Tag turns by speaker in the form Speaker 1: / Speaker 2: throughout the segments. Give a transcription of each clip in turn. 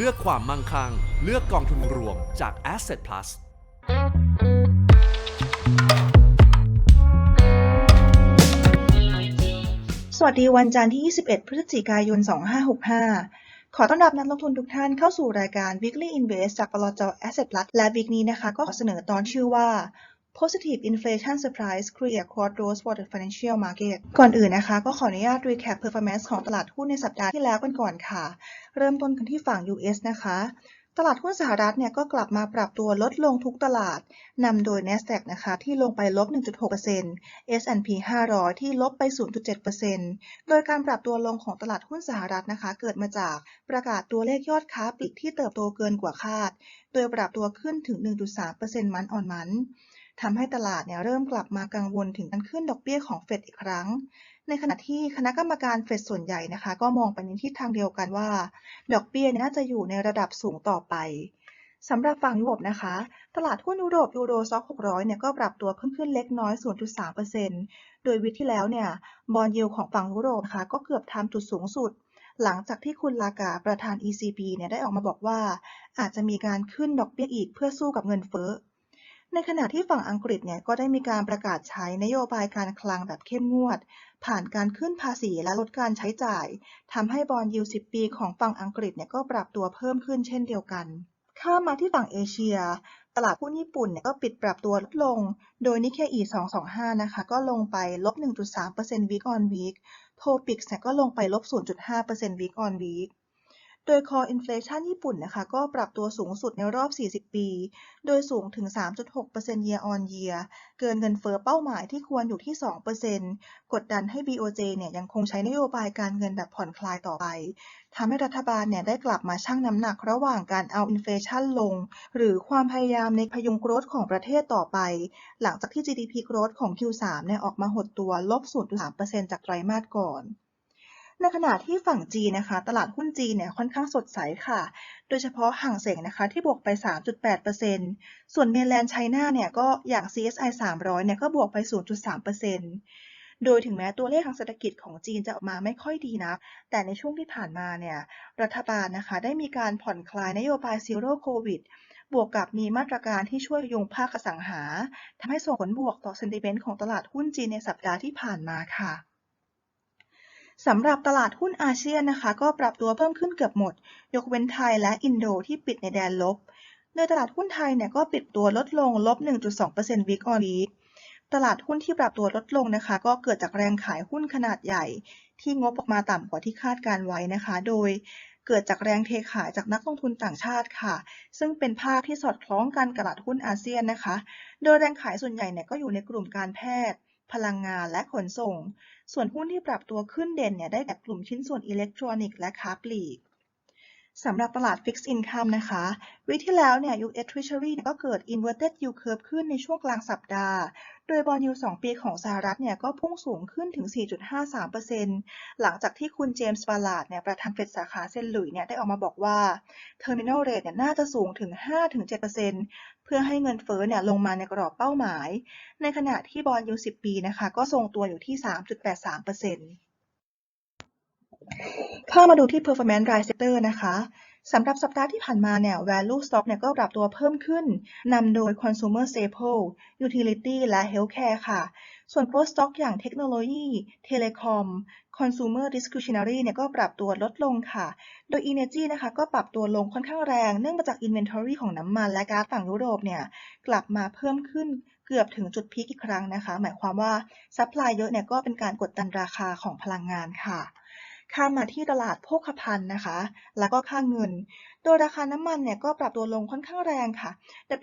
Speaker 1: เลือกความมั่งคั่ง เลือกกองทุนรวมจาก Asset Plus
Speaker 2: สวัสดีวันจันทร์ที่ 21 พฤศจิกายน 2565 ขอต้อนรับนักลงทุนทุกท่านเข้าสู่รายการ Weekly Invest จากบลจ Asset Plus และวีคนี้นะคะ ก็ขอเสนอตอนชื่อว่า Positive Inflation Surprise Create Crossroads for the Financial Market ก่อนอื่นนะคะ ก็ขออนุญาต recap performance ของตลาดหุ้นในสัปดาห์ที่แล้วกันก่อนค่ะ เริ่มต้นกันที่ฝั่ง US นะคะตลาดหุ้นสหรัฐเนี่ยก็กลับมาปรับตัวลดลงทุกตลาด นำโดย NASDAQ นะคะที่ลงไปลบ 1.6% S&P 500 ที่ลบไป 0.7%โดยการปรับตัวลงของตลาดหุ้นสหรัฐนะคะ เกิดมาจากประกาศตัวเลขยอดค้าปลีกที่เติบโตเกินกว่าคาด โดยปรับตัวขึ้นถึง 1.3%มันออนมัน ทำให้ตลาดเนี่ยเริ่มกลับมากังวลถึงการขึ้นดอกเบี้ยของเฟดอีกครั้ง ในขณะที่คณะกรรมการเฟดส่วนใหญ่นะคะ ก็มองไปในทิศทางเดียวกันว่า ดอกเบี้ยเนี่ยน่าจะอยู่ในระดับสูงต่อไปสำหรับฝั่งยุโรปนะคะ ตลาดหุ้นยุโรปยูโรซ็อก600 เนี่ยก็ปรับตัวเพิ่มขึ้นเล็กน้อย 0.3%โดยวิกที่แล้วเนี่ยบอลยิวของฝั่งยุโรปนะคะก็เกือบทำจุดสูงสุด หลังจากที่คุณลากาประธาน ECB เนี่ยได้ออกมาบอกว่า อาจจะมีการขึ้นดอกเบี้ยอีกเพื่อสู้กับเงินเฟ้อ ในขณะที่ฝั่งอังกฤษเนี่ยก็ได้มีการประกาศใช้นโยบายการคลังแบบเข้มงวด ผ่านการขึ้นภาษีและลดการใช้จ่ายทำให้บอลยิว10ปีของฝั่งอังกฤษเนี่ยก็ปรับตัวเพิ่มขึ้นเช่นเดียวกัน ข้ามมาที่ฝั่งเอเชีย ตลาดหุ้นญี่ปุ่นเนี่ยก็ปิดปรับตัวลดลง โดยนิเคอี225 นะคะ ก็ลงไปลบ 1.3% week on week โทปิกเนี่ยก็ลงไปลบ 0.5% week on week โดย Core Inflation ญี่ปุ่นนะคะ ก็ปรับตัวสูงสุดในรอบ 40 ปี โดยสูงถึง 3.6% year on year เกินเงินเฟ้อเป้าหมายที่ควรอยู่ที่ 2%กดดันให้ BOJ เนี่ยยังคงใช้นโยบายการเงินแบบผ่อนคลายต่อไปทำให้รัฐบาลเนี่ยได้กลับมาชั่งน้ำหนักระหว่างการเอาอินเฟลชันลง หรือความพยายามในพยุงโกรธของประเทศต่อไป หลังจากที่ GDP growth ของ Q3 เนี่ยออกมาหดตัวลบ 0.3%จากไตรมาสก่อน ในขณะที่ฝั่งจีนนะคะ ตลาดหุ้นจีนเนี่ยค่อนข้างสดใสค่ะ โดยเฉพาะห่างเสงนะคะที่บวกไป 3.8%ส่วนเมนแลนด์ไชน่าเนี่ยก็อย่าง CSI 300 เนี่ยก็บวกไป 0.3%โดยถึงแม้ตัวเลขทางเศรษฐกิจของจีนจะออกมาไม่ค่อยดีนะแต่ในช่วงที่ผ่านมาเนี่ยรัฐบาลนะคะได้มีการผ่อนคลายนโยบายซีโร่โควิดบวกกับมีมาตรการที่ช่วยยงภาคสังหาทำให้ส่งผลบวกต่อเซนติเมนต์ของตลาดหุ้นจีนในสัปดาห์ที่ผ่านมาค่ะ สำหรับตลาดหุ้นอาเซียนนะคะ ก็ปรับตัวเพิ่มขึ้นเกือบหมด ยกเว้นไทยและอินโดที่ปิดในแดนลบ โดยตลาดหุ้นไทยเนี่ยก็ปิดตัวลดลงลบ 1.2% week on week ตลาดหุ้นที่ปรับตัวลดลงนะคะ ก็เกิดจากแรงขายหุ้นขนาดใหญ่ ที่งบออกมาต่ำกว่าที่คาดการไว้นะคะ โดยเกิดจากแรงเทขายจากนักลงทุนต่างชาติค่ะ ซึ่งเป็นภาพที่สอดคล้องกันกับตลาดหุ้นอาเซียนนะคะ โดยแรงขายส่วนใหญ่เนี่ยก็อยู่ในกลุ่มการแพทย์ พลังงานและขนส่ง ส่วนหุ้นที่ปรับตัวขึ้นเด่นเนี่ยได้แก่กลุ่มชิ้นส่วนอิเล็กทรอนิกส์และค้าปลีก สำหรับตลาด Fixed Income นะคะวิที่แล้วเนี่ย US Treasury ก็เกิด Inverted Yield Curve ขึ้นในช่วงกลางสัปดาห์ โดยบอลยู2ปีของสหรัฐเนี่ยก็พุ่งสูงขึ้นถึง 4.53%หลังจากที่คุณเจมส์บาลาดเนี่ยประธานเฟดสาขาเซนต์หลุยส์เนี่ยได้ออกมาบอกว่า Terminal Rate เนี่ยน่าจะสูงถึง 5-7%เพื่อให้เงินเฟ้อเนี่ยลงมาในกรอบเป้าหมาย ในขณะที่บอลยู10 ปีนะคะก็ทรงตัวอยู่ที่ 3.83% เข้ามาดูที่ performance rate sector นะคะสำหรับสัปดาห์ที่ผ่านมาเนี่ย value stock เนี่ยก็ปรับตัวเพิ่มขึ้น นำโดย consumer staple utility และ healthcare ค่ะ ส่วน growth stock อย่างเทคโนโลยี telecom consumer discretionary เนี่ยก็ปรับตัวลดลงค่ะ โดย energy นะคะก็ปรับตัวลงค่อนข้างแรง เนื่องมาจาก inventory ของน้ำมันและก๊าซฝั่งยุโรปเนี่ยกลับมาเพิ่มขึ้นเกือบถึงจุดพีคอีกครั้งนะคะ หมายความว่า supply เยอะเนี่ยก็เป็นการกดดันราคาของพลังงานค่ะ ข้ามมาที่ตลาดโภคภัณฑ์นะคะ แล้วก็ค่าเงิน โดยราคาน้ำมันเนี่ยก็ปรับตัวลงค่อนข้างแรงค่ะ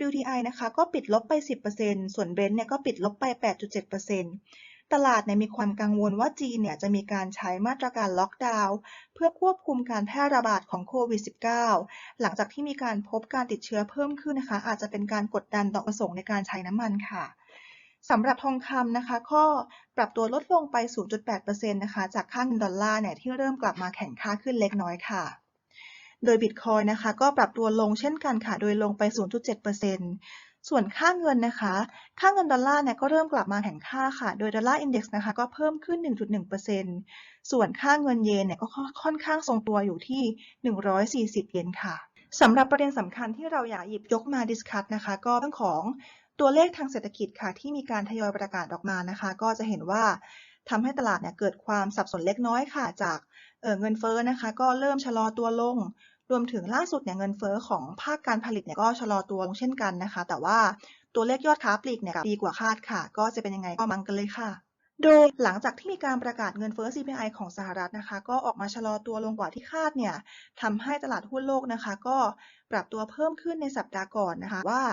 Speaker 2: WTI นะคะก็ปิดลบไป 10%ส่วน Brent เนี่ยก็ปิดลบไป 8.7%ตลาดเนี่ยมีความกังวลว่าจีนเนี่ยจะมีการใช้มาตรการล็อกดาวน์เพื่อควบคุมการแพร่ระบาดของโควิด -19 หลังจากที่มีการพบการติดเชื้อเพิ่มขึ้นนะคะ อาจจะเป็นการกดดันต่อประสงค์ในการใช้น้ำมันค่ะ สำหรับทองคำนะคะก็ปรับตัวลดลงไป 0.8%นะคะจากค่าเงินดอลลาร์เนี่ยที่เริ่มกลับมาแข็งค่าขึ้นเล็กน้อยค่ะ โดยบิตคอยนะคะก็ปรับตัวลงเช่นกันค่ะ โดยลงไป 0.7%ส่วนค่าเงินนะคะ ค่าเงินดอลลาร์เนี่ยก็เริ่มกลับมาแข็งค่าค่ะ โดยดอลลาร์อินเด็กซ์นะคะก็เพิ่มขึ้น 1.1%ส่วนค่าเงินเยนเนี่ยก็ค่อนข้างทรงตัวอยู่ที่ 140 เยนค่ะสำหรับประเด็นสำคัญที่เราอยากหยิบยกมาดิสคัตนะคะ ก็เรื่องของ ตัวเลขทางเศรษฐกิจค่ะที่มีการทยอยประกาศออกมานะคะ ก็จะเห็นว่าทำให้ตลาดเนี่ยเกิดความสับสนเล็กน้อยค่ะ จากเเงินเฟ้อนะคะ ก็เริ่มชะลอตัวลง รวมถึงล่าสุดเนี่ยเงินเฟ้อของภาคการผลิตเนี่ยก็ชะลอตัวลงเช่นกันนะคะ แต่ว่าตัวเลขยอดค้าปลีกเนี่ยดีกว่าคาดค่ะ ก็จะเป็นยังไงก็มังกันเลยค่ะ โดยหลังจากที่มีการประกาศเงินเฟ้อ CPI ของสหรัฐนะคะ ก็ออกมาชะลอตัวลงกว่าที่คาดเนี่ยทำให้ตลาดหุ้นโลกนะคะ ก็ปรับตัวเพิ่มขึ้นในสัปดาห์ก่อนนะคะว่า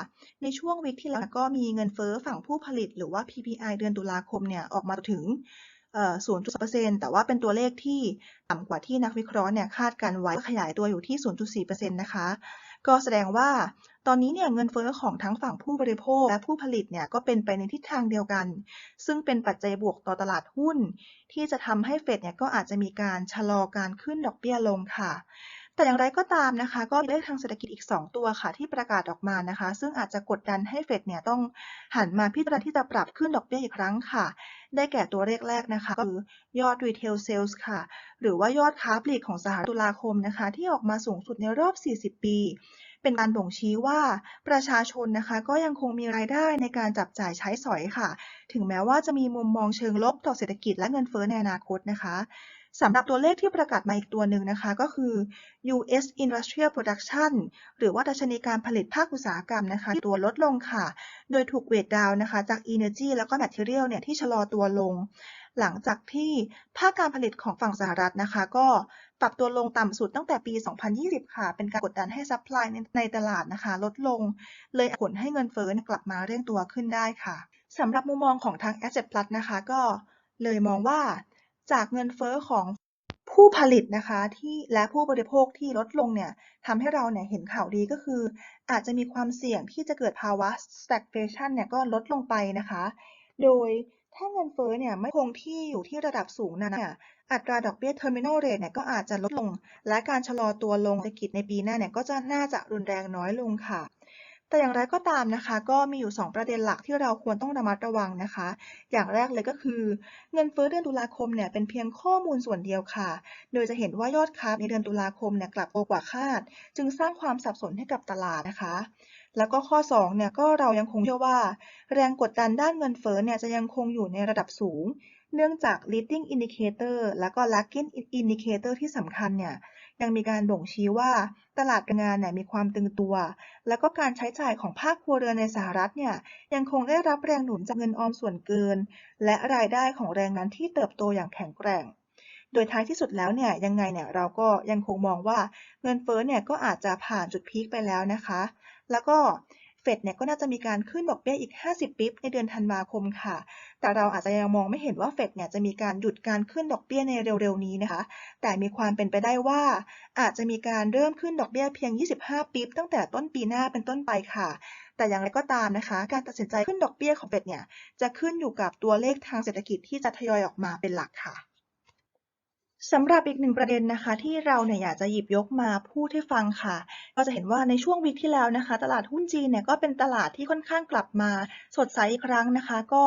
Speaker 2: ในช่วงวิกที่แล้วก็มีเงินเฟ้อฝั่งผู้ผลิต หรือว่า PPI เดือนตุลาคมเนี่ยออกมาถึง0.2%แต่ว่าเป็นตัวเลขที่ต่ำกว่าที่นักวิเคราะห์เนี่ยคาดการไว้ขยายตัวอยู่ที่ 0.4%นะคะ ก็แสดงว่า ตอนนี้เนี่ยเงินเฟ้อของทั้งฝั่งผู้บริโภคและผู้ผลิตเนี่ยก็เป็นไปในทิศทางเดียวกัน ซึ่งเป็นปัจจัยบวกต่อตลาดหุ้น ที่จะทำให้เฟดเนี่ยก็อาจจะมีการชะลอการขึ้นดอกเบี้ยลงค่ะ แต่อย่างไรก็ตามนะคะ ก็มีเลขทางเศรษฐกิจอีก 2 ตัวค่ะ ที่ประกาศออกมานะคะ ซึ่งอาจจะกดดันให้เฟดเนี่ยต้องหันมาพิจารณาที่จะปรับขึ้นดอกเบี้ยอีกครั้งค่ะ ได้แก่ตัวเลขแรกนะคะก็คือยอด retail sales ค่ะ หรือว่ายอดค้าปลีกของสหรัฐตุลาคมนะคะ ที่ออกมาสูงสุดในรอบ 40 ปี เป็นการบ่งชี้ว่าประชาชนนะคะก็ยังคงมีรายได้ในการจับจ่ายใช้สอยค่ะ ถึงแม้ว่าจะมีมุมมองเชิงลบต่อเศรษฐกิจและเงินเฟ้อในอนาคตนะคะสำหรับตัวเลขที่ประกาศมาอีกตัวหนึ่งนะคะ ก็คือ U.S. Industrial Production หรือว่าดัชนีการผลิตภาคอุตสาหกรรมนะคะที่ตัวลดลงค่ะ โดยถูกเวทดาวนะคะ จาก Energy แล้วก็ Material เนี่ยที่ชะลอตัวลง หลังจากที่ภาคการผลิตของฝั่งสหรัฐนะคะ ก็ ปรับตัวลงต่ำสุดตั้งแต่ปี 2020 ค่ะ เป็นการกดดันให้ซัพพลายในตลาดนะคะ ลดลง เลยผลให้เงินเฟ้อกลับมาเร่งตัวขึ้นได้ค่ะสำหรับมุมมองของทาง Asset Plus นะคะ ก็เลยมองว่าจากเงินเฟ้อของผู้ผลิตนะคะที่และผู้บริโภคที่ลดลงเนี่ยทำให้เราเนี่ยเห็นข่าวดีก็คือ อาจจะมีความเสี่ยงที่จะเกิดภาวะ stagflation เนี่ยก็ลดลงไปนะคะ โดยถ้าเงินเฟ้อเนี่ยไม่คงที่อยู่ที่ระดับสูงนั้นเนี่ย อัตราดอกเบี้ย terminal rate เนี่ยก็อาจจะลดลง และการชะลอตัวลงเศรษฐกิจในปีหน้าเนี่ยก็จะน่าจะรุนแรงน้อยลงค่ะ แต่อย่างไรก็ตามนะคะ ก็มีอยู่ 2 ประเด็นหลักที่เราควรต้องระมัดระวังนะคะ อย่างแรกเลยก็คือ เงินเฟ้อเดือนตุลาคมเนี่ยเป็นเพียงข้อมูลส่วนเดียวค่ะ โดยจะเห็นว่ายอดค้าในเดือนตุลาคมเนี่ยกลับโตกว่าคาด จึงสร้างความสับสนให้กับตลาดนะคะแล้วก็ข้อ2เนี่ยก็เรายังคงเชื่อว่า แรงกดดันด้านเงินเฟ้อเนี่ยจะยังคงอยู่ในระดับสูง เนื่องจาก leading indicator แล้วก็ lagging indicator ที่สำคัญเนี่ยยังมีการบ่งชี้ว่าตลาดการงานเนี่ยมีความตึงตัว แล้วก็การใช้จ่ายของภาคครัวเรือนในสหรัฐเนี่ยยังคงได้รับแรงหนุนจากเงินออมส่วนเกิน และรายได้ของแรงนั้นที่เติบโตอย่างแข็งแกร่ง โดยท้ายที่สุดแล้วเนี่ยยังไงเนี่ยเราก็ยังคงมองว่าเงินเฟ้อเนี่ยก็อาจจะผ่านจุดพีคไปแล้วนะคะ แล้วก็ เฟดเนี่ยก็น่าจะมีการขึ้นดอกเบี้ยอีก 50ปิ๊บในเดือนธันวาคมค่ะ แต่เราอาจจะยังมองไม่เห็นว่าเฟดเนี่ยจะมีการหยุดการขึ้นดอกเบี้ยในเร็วๆนี้นะคะ แต่มีความเป็นไปได้ว่า อาจจะมีการเริ่มขึ้นดอกเบี้ยเพียง 25ปิ๊บตั้งแต่ต้นปีหน้าเป็นต้นไปค่ะ แต่อย่างไรก็ตามนะคะ การตัดสินใจขึ้นดอกเบี้ยของเฟดเนี่ยจะขึ้นอยู่กับตัวเลขทางเศรษฐกิจที่จะทยอยออกมาเป็นหลักค่ะ สำหรับอีกหนึ่งประเด็นนะคะ ที่เราเนี่ยอยากจะหยิบยกมาพูดให้ฟังค่ะ ก็จะเห็นว่าในช่วงวิกที่แล้วนะคะ ตลาดหุ้นจีนเนี่ยก็เป็นตลาดที่ค่อนข้างกลับมาสดใสอีกครั้งนะคะ ก็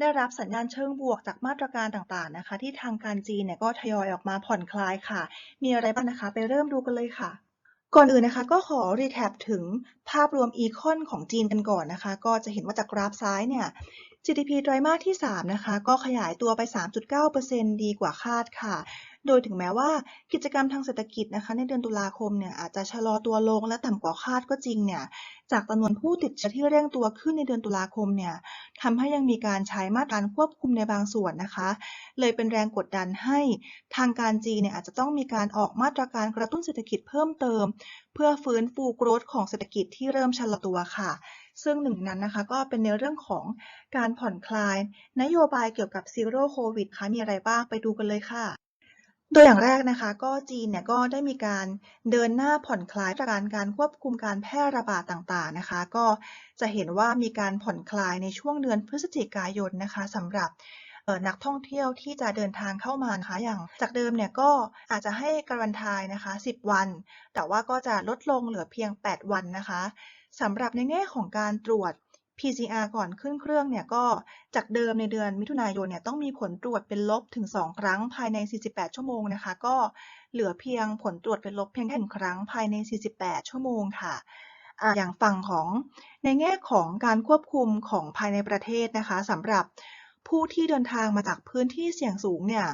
Speaker 2: ได้รับสัญญาณเชิงบวกจากมาตรการต่างๆนะคะ ที่ทางการจีนเนี่ยก็ทยอยออกมาผ่อนคลายค่ะ มีอะไรบ้างนะคะ ไปเริ่มดูกันเลยค่ะก่อนอื่นนะคะก็ขอรีแคปถึงภาพรวมอีคอนของจีนกันก่อนนะคะ ก็จะเห็นว่าจากกราฟซ้ายเนี่ย GDP ไตรมาสที่ 3 นะคะ ก็ขยายตัวไป 3.9%ดีกว่าคาดค่ะ โดยถึงแม้ว่ากิจกรรมทางเศรษฐกิจนะคะ ในเดือนตุลาคมเนี่ยอาจจะชะลอตัวลงและต่ำกว่าคาดก็จริงเนี่ย จากจำนวนผู้ติดเชื้อที่เร่งตัวขึ้นในเดือนตุลาคมเนี่ยทำให้ยังมีการใช้มาตรการควบคุมในบางส่วนนะคะ เลยเป็นแรงกดดันให้ทางการจีนเนี่ยอาจจะต้องมีการออกมาตรการกระตุ้นเศรษฐกิจเพิ่มเติม เพื่อฟื้นฟูโกรธของเศรษฐกิจที่เริ่มชะลอตัวค่ะ ซึ่งหนึ่งนั้นนะคะก็เป็นในเรื่องของการผ่อนคลาย นโยบายเกี่ยวกับซีโร่โควิดค่ะมีอะไรบ้างไปดูกันเลยค่ะโดยอย่างแรกนะคะ ก็จีนเนี่ยก็ได้มีการเดินหน้าผ่อนคลายมาตรการการควบคุมการแพร่ระบาดต่างๆนะคะ ก็จะเห็นว่ามีการผ่อนคลายในช่วงเดือนพฤศจิกายนนะคะสำหรับนักท่องเที่ยวที่จะเดินทางเข้ามานะคะอย่างจากเดิมเนี่ยก็อาจจะให้การันทายนะคะ 10 วัน แต่ว่าก็จะลดลงเหลือเพียง 8 วันนะคะ สำหรับในแง่ของการตรวจ PCR ก่อนขึ้นเครื่องเนี่ยก็จากเดิมในเดือนมิถุนายนเนี่ยต้องมีผลตรวจเป็นลบถึง 2 ครั้งภายใน 48 ชั่วโมงนะคะ ก็เหลือเพียงผลตรวจเป็นลบเพียงแค่หนึ่งครั้งภายใน 48 ชั่วโมงค่ะอย่างฝั่งของในแง่ของการควบคุมของภายในประเทศนะคะสำหรับผู้ที่เดินทางมาจากพื้นที่เสี่ยงสูงเนี่ย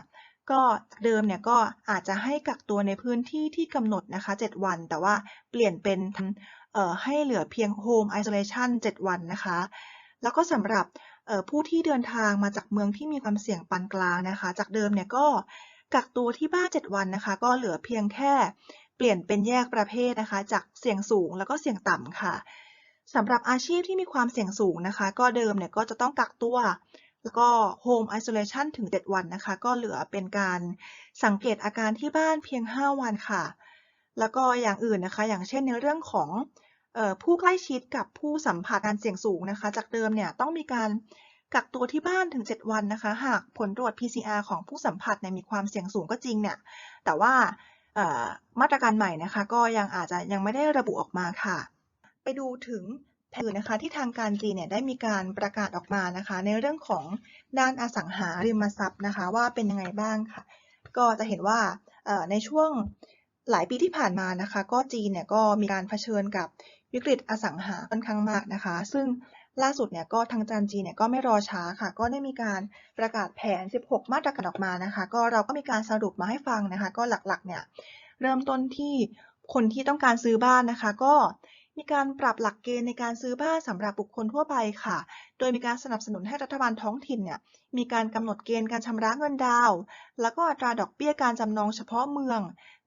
Speaker 2: ก็เดิมเนี่ยก็อาจจะให้กักตัวในพื้นที่ที่กำหนดนะคะ 7 วัน แต่ว่าเปลี่ยนเป็น ให้เหลือเพียง Home Isolation 7 วันนะคะ แล้วก็สำหรับผู้ที่เดินทางมาจากเมืองที่มีความเสี่ยงปานกลางนะคะ จากเดิมเนี่ยก็กักตัวที่บ้าน 7 วันนะคะ ก็เหลือเพียงแค่เปลี่ยนเป็นแยกประเภทนะคะ จากเสี่ยงสูงแล้วก็เสี่ยงต่ำค่ะสำหรับอาชีพที่มีความเสี่ยงสูงนะคะ ก็เดิมเนี่ยก็จะต้องกักตัว แล้วก็ Home Isolation ถึง 7 วันนะคะ ก็เหลือเป็นการสังเกตอาการที่บ้านเพียง 5 วันค่ะ แล้วก็อย่างอื่นนะคะ อย่างเช่นในเรื่องของ ผู้ใกล้ชิดกับผู้สัมผัสการเสี่ยงสูงนะคะ จากเดิมเนี่ยต้องมีการกักตัวที่บ้านถึง 7 วันนะคะ หากผลตรวจ PCR ของผู้สัมผัสเนี่ยมีความเสี่ยงสูงก็จริงเนี่ยแต่ว่ามาตรการใหม่นะคะ ก็ยังอาจจะยังไม่ได้ระบุออกมาค่ะ ไปดูถึงแผนอื่นะคะที่ทางการจีนเนี่ยได้มีการประกาศออกมานะคะ ในเรื่องของด้านอสังหาริมทรัพย์นะคะ ว่าเป็นยังไงบ้างค่ะ ก็จะเห็นว่าในช่วงหลายปีที่ผ่านมานะคะ ก็จีนเนี่ยก็มีการเผชิญกับ วิกฤตอสังหาค่อนข้างมากนะคะ ซึ่งล่าสุดเนี่ยก็ทางจานจีเนี่ยก็ไม่รอช้าค่ะ ก็ได้มีการประกาศแผน 16 มาตรการออกมานะคะ ก็เราก็มีการสรุปมาให้ฟังนะคะ ก็หลักๆเนี่ยเริ่มต้นที่คนที่ต้องการซื้อบ้านนะคะ ก็ มีการปรับหลักเกณฑ์ในการซื้อบ้านสำหรับบุคคลทั่วไปค่ะ โดยมีการสนับสนุนให้รัฐบาลท้องถิ่นเนี่ยมีการกำหนดเกณฑ์การชำระเงินดาวน์แล้วก็อัตราดอกเบี้ยการจำนองเฉพาะเมือง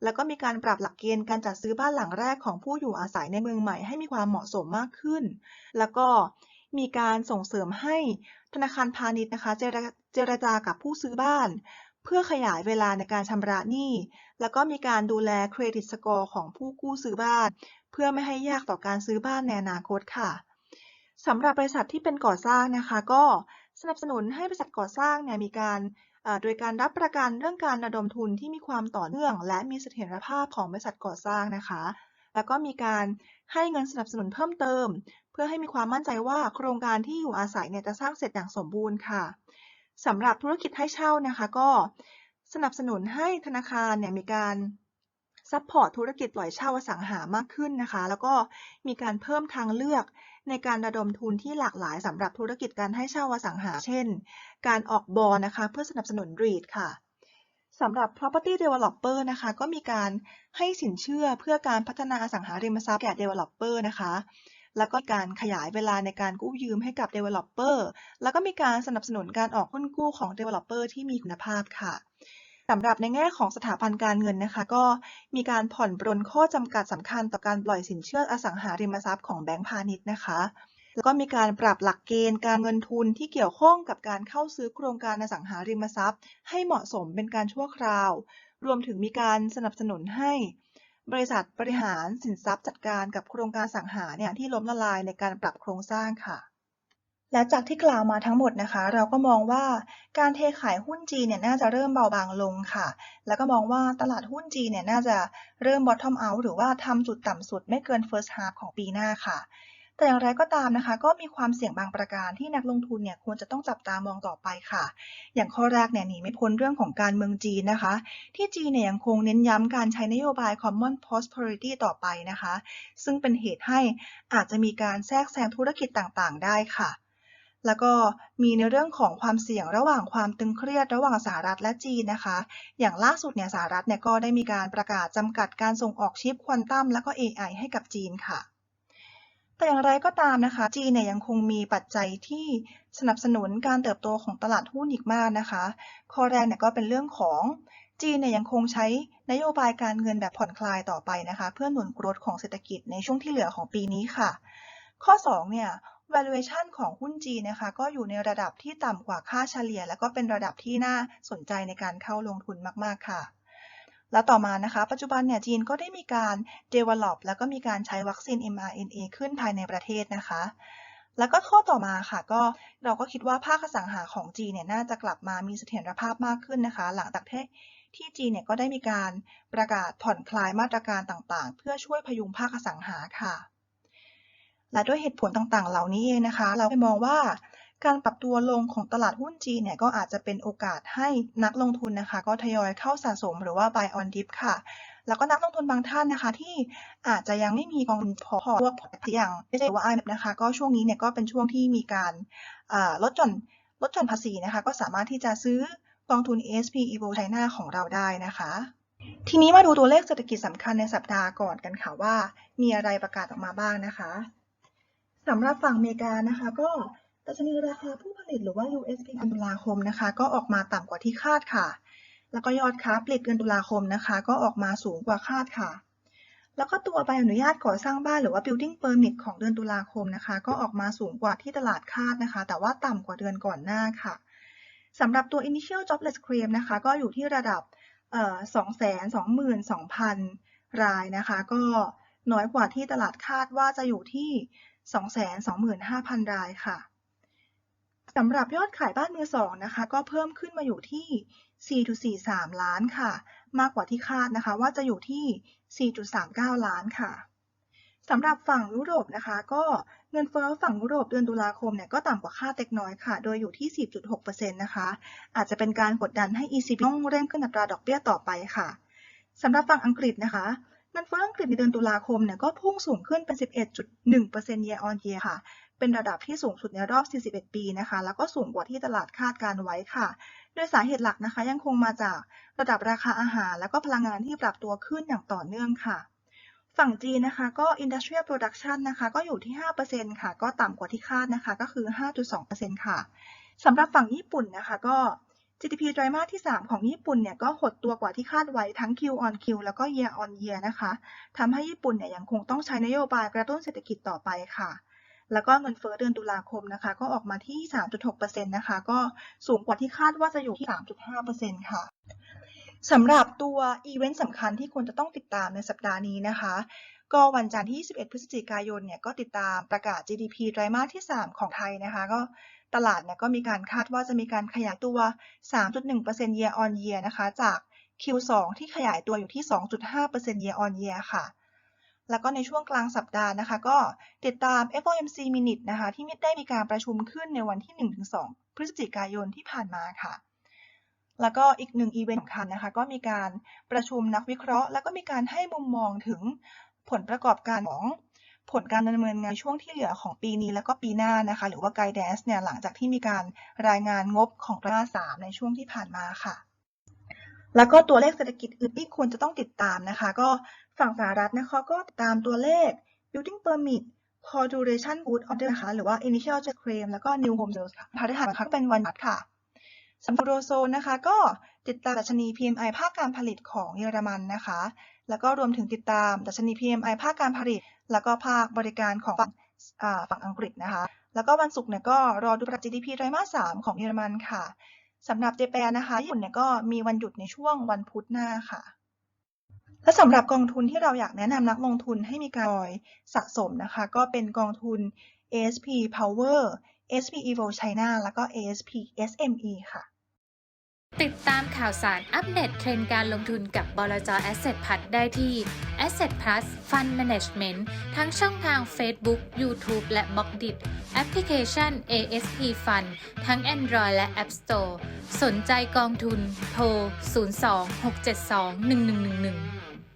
Speaker 2: แล้วก็มีการปรับหลักเกณฑ์การจัดซื้อบ้านหลังแรกของผู้อยู่อาศัยในเมืองใหม่ให้มีความเหมาะสมมากขึ้น แล้วก็มีการส่งเสริมให้ธนาคารพาณิชย์นะคะเจรเจรจากับผู้ซื้อบ้านเพื่อขยายเวลาในการชำระหนี้ แล้วก็มีการดูแลเครดิตสกอร์ของผู้กู้ซื้อบ้าน พื่อไม่ให้ยากต่อการซื้อบ้านในอนาคตค่ะสำหรับบริษัทที่เป็นก่อสร้างนะคะ ก็สนับสนุนให้บริษัทก่อสร้างเนี่ยมีการโดยการรับประกันเรื่องการระดมทุนที่มีความต่อเนื่อง และมีเสถียรภาพของบริษัทก่อสร้างนะคะ แล้วก็มีการให้เงินสนับสนุนเพิ่มเติม เพื่อให้มีความมั่นใจว่าโครงการที่อยู่อาศัยเนี่ยจะสร้างเสร็จอย่างสมบูรณ์ค่ะสำหรับธุรกิจให้เช่านะคะ ก็สนับสนุนให้ธนาคารเนี่ยมีการ ซัพพอร์ตธุรกิจปล่อยเช่าอสังหามากขึ้นนะคะ แล้วก็มีการเพิ่มทางเลือกในการระดมทุนที่หลากหลายสำหรับธุรกิจการให้เช่าอสังหา เช่น การออกบอลนะคะ เพื่อสนับสนุน REIT ค่ะสำหรับ property developer นะคะ ก็มีการให้สินเชื่อเพื่อการพัฒนาอสังหาริมทรัพย์แก่ developer นะคะ แล้วก็การขยายเวลาในการกู้ยืมให้กับ developer แล้วก็มีการสนับสนุนการออกหุ้นกู้ของ developer ที่มีคุณภาพค่ะ สำหรับในแง่ของสถาบันการเงินนะคะ ก็มีการผ่อนปรนข้อจำกัดสำคัญต่อการปล่อยสินเชื่ออสังหาริมทรัพย์ของแบงก์พาณิชย์นะคะแล้วก็มีการปรับหลักเกณฑ์การเงินทุนที่เกี่ยวข้องกับการเข้าซื้อโครงการอสังหาริมทรัพย์ ให้เหมาะสมเป็นการชั่วคราว รวมถึงมีการสนับสนุนให้ บริษัทบริหารสินทรัพย์จัดการกับโครงการสังหาเนี่ยที่ล้มละลายในการปรับโครงสร้างค่ะ และจากที่กล่าวมาทั้งหมดนะคะ เราก็มองว่าการเทขายหุ้นจีนเนี่ยน่าจะเริ่มเบาบางลงค่ะ แล้วก็มองว่าตลาดหุ้นจีนเนี่ยน่าจะเริ่ม bottom out หรือว่าทำจุดต่ำสุดไม่เกิน first half ของปีหน้าค่ะแต่อย่างไรก็ตามนะคะ ก็มีความเสี่ยงบางประการที่นักลงทุนเนี่ยควรจะต้องจับตามองต่อไปค่ะ อย่างข้อแรกเนี่ยหนีไม่พ้นเรื่องของการเมืองจีนนะคะ ที่จีนเนี่ยยังคงเน้นย้ำการใช้นโยบาย common prosperity ต่อไปนะคะ ซึ่งเป็นเหตุให้อาจจะมีการแทรกแซงธุรกิจต่างๆ ได้ค่ะ แล้วก็มีในเรื่องของความเสี่ยงระหว่างความตึงเครียดระหว่างสหรัฐและจีนนะคะ อย่างล่าสุดเนี่ยสหรัฐเนี่ยก็ได้มีการประกาศจำกัดการส่งออกชิปควอนตัมและก็ AI ให้กับจีนค่ะ แต่อย่างไรก็ตามนะคะ จีนเนี่ยยังคงมีปัจจัยที่สนับสนุนการเติบโตของตลาดหุ้นอีกมากนะคะ ข้อแรกเนี่ยก็เป็นเรื่องของจีนเนี่ยยังคงใช้นโยบายการเงินแบบผ่อนคลายต่อไปนะคะ เพื่อหนุนกรดของเศรษฐกิจในช่วงที่เหลือของปีนี้ค่ะ ข้อ2เนี่ย valuation ของหุ้นจีนนะคะก็อยู่ในระดับที่ต่ำกว่าค่าเฉลี่ย และก็เป็นระดับที่น่าสนใจในการเข้าลงทุนมากๆค่ะ แล้วต่อมานะคะ ปัจจุบันเนี่ยจีนก็ได้มีการ develop แล้วก็มีการใช้วัคซีน mRNA ขึ้นภายในประเทศนะคะแล้วก็ข้อต่อมาค่ะก็เราก็คิดว่าภาคอสังหาของจีนเนี่ยน่าจะกลับมามีเสถียรภาพมากขึ้นนะคะ หลังจากที่ที่จีนเนี่ยก็ได้มีการประกาศผ่อนคลายมาตรการต่างๆ เพื่อช่วยพยุงภาคอสังหาค่ะ และด้วยเหตุผลต่างๆ เหล่านี้เองนะคะ เราไปมองว่าการปรับตัวลงของตลาดหุ้นจีนเนี่ยก็อาจจะเป็นโอกาสให้นักลงทุนนะคะ ก็ทยอยเข้าสะสมหรือว่า buy on dip ค่ะ แล้วก็นักลงทุนบางท่านนะคะ ที่อาจจะยังไม่มีกองทุนพอร์ตพวกอย่างไม่ใช่ว่า IMF นะคะ ก็ช่วงนี้เนี่ยก็เป็นช่วงที่มีการลดหย่อนลดหย่อนภาษีนะคะ ก็สามารถที่จะซื้อกองทุน ASP Evo China ของเราได้นะคะทีนี้มาดูตัวเลขเศรษฐกิจสำคัญในสัปดาห์ก่อนกันค่ะว่า มีอะไรประกาศออกมาบ้างนะคะ สำหรับฝั่งอเมริกานะคะก็ดัชนีราคาผู้ผลิตหรือว่า USP เดือนตุลาคมนะคะ ก็ออกมาต่ำกว่าที่คาดค่ะ แล้วก็ยอดค้าปลีกเดือนตุลาคมนะคะ ก็ออกมาสูงกว่าคาดค่ะ แล้วก็ตัวใบอนุญาตก่อสร้างบ้านหรือว่า building permit ของเดือนตุลาคมนะคะ ก็ออกมาสูงกว่าที่ตลาดคาดนะคะ แต่ว่าต่ำกว่าเดือนก่อนหน้าค่ะสำหรับตัว initial jobless claim นะคะ ก็อยู่ที่ระดับ 222,000รายนะคะ ก็ น้อยกว่าที่ตลาดคาดว่าจะอยู่ที่ 225,000 รายค่ะสำหรับยอดขายบ้านมือสองนะคะ ก็เพิ่มขึ้นมาอยู่ที่ 4.43 ล้านค่ะ มากกว่าที่คาดนะคะ ว่าจะอยู่ที่ 4.39 ล้านค่ะสำหรับฝั่งยุโรปนะคะ ก็เงินเฟ้อฝั่งยุโรปเดือนตุลาคมเนี่ยก็ต่ำกว่าคาดเล็กน้อยค่ะ โดยอยู่ที่ 10.6%นะคะ อาจจะเป็นการกดดันให้ ECB ต้องเร่งขึ้นอัตราดอกเบี้ยต่อไปค่ะสำหรับฝั่งอังกฤษนะคะ เงินเฟ้ออังกฤษในเดือนตุลาคมเนี่ยก็พุ่งสูงขึ้นเป็น 11.1% year on year ค่ะ เป็นระดับที่สูงสุดในรอบ 41 ปีนะคะ แล้วก็สูงกว่าที่ตลาดคาดการไว้ค่ะ โดยสาเหตุหลักนะคะยังคงมาจากระดับราคาอาหาร แล้วก็พลังงานที่ปรับตัวขึ้นอย่างต่อเนื่องค่ะฝั่งจีนนะคะก็ industrial production นะคะก็อยู่ที่ 5%ค่ะ ก็ต่ำกว่าที่คาดนะคะก็คือ 5.2%ค่ะสำหรับฝั่งญี่ปุ่นนะคะก็ GDP ไตรมาสที่ 3 ของญี่ปุ่นเนี่ยก็หดตัวกว่าที่คาดไว้ทั้ง Q on Q แล้วก็ year on year นะคะทำให้ญี่ปุ่นเนี่ยยังคงต้องใช้นโยบายกระตุ้นเศรษฐกิจต่อไปค่ะ แล้วก็เงินเฟ้อเดือนตุลาคมนะคะก็ออกมาที่ 3.6%นะคะ ก็สูงกว่าที่คาดว่าจะอยู่ที่ 3.5%ค่ะสำหรับตัวอีเวนต์สำคัญที่ควรจะต้องติดตามในสัปดาห์นี้นะคะ ก็วันจันทร์ที่ 21 พฤศจิกายนเนี่ยก็ติดตามประกาศ GDP ไตรมาสที่ 3 ของไทยนะคะ ก็ ตลาดเนี่ยก็มีการคาดว่าจะมีการขยายตัว 3.1% year on year นะคะ จาก Q2 ที่ขยายตัวอยู่ที่ 2.5% year on year ค่ะ แล้วก็ในช่วงกลางสัปดาห์นะคะ ก็ติดตาม FOMC Minute นะคะ ที่ได้มีการประชุมขึ้นในวันที่ 1-2 พฤศจิกายนที่ผ่านมาค่ะแล้วก็อีกหนึ่งอีเวนต์สำคัญนะคะ ก็มีการประชุมนักวิเคราะห์ แล้วก็มีการให้มุมมองถึงผลประกอบการของ ผลการดำเนินงานช่วงที่เหลือของปีนี้แล้วก็ปีหน้านะคะ หรือว่า guidance เนี่ยหลังจากที่มีการรายงานงบของไตรมาส3ในช่วงที่ผ่านมาค่ะ แล้วก็ตัวเลขเศรษฐกิจอื่นที่ควรจะต้องติดตามนะคะ ก็ฝั่งสหรัฐนะคะก็ตามตัวเลข building permit core duration good order นะคะหรือว่า initial job claim แล้วก็ new home sales ค่ะพฤหัสนะคะก็เป็นวันนัดค่ะสำหรับโรโซนนะคะ ก็ติดตามดัชนี PMI ภาคการผลิตของเยอรมันนะคะ แล้วก็รวมถึงติดตามดัชนี PMI ภาคการผลิต แล้วก็ภาคบริการของฝั่งฝั่งอังกฤษนะคะ แล้วก็วันศุกร์เนี่ยก็รอดูประกาศ GDP ไตรมาส 3 ของเยอรมันค่ะสำหรับเจแปนนะคะญี่ปุ่นเนี่ยก็มีวันหยุดในช่วงวันพุธหน้าค่ะ และสำหรับกองทุนที่เราอยากแนะนำนักลงทุนให้มีการสะสมนะคะ ก็เป็นกองทุน ASP Power ASP Evo China แล้วก็ ASP SME ค่ะ
Speaker 3: ติดตามข่าวสารอัปเดตเทรนด์การลงทุนกับบลจ Asset Plus ได้ที่ Asset Plus Fund Management ทั้งช่องทาง Facebook, YouTube และ b l o g d i t แอปพลิเคชัน ASP Fund ทั้ง Android และ App Store สนใจกองทุน โทร 02 672 1111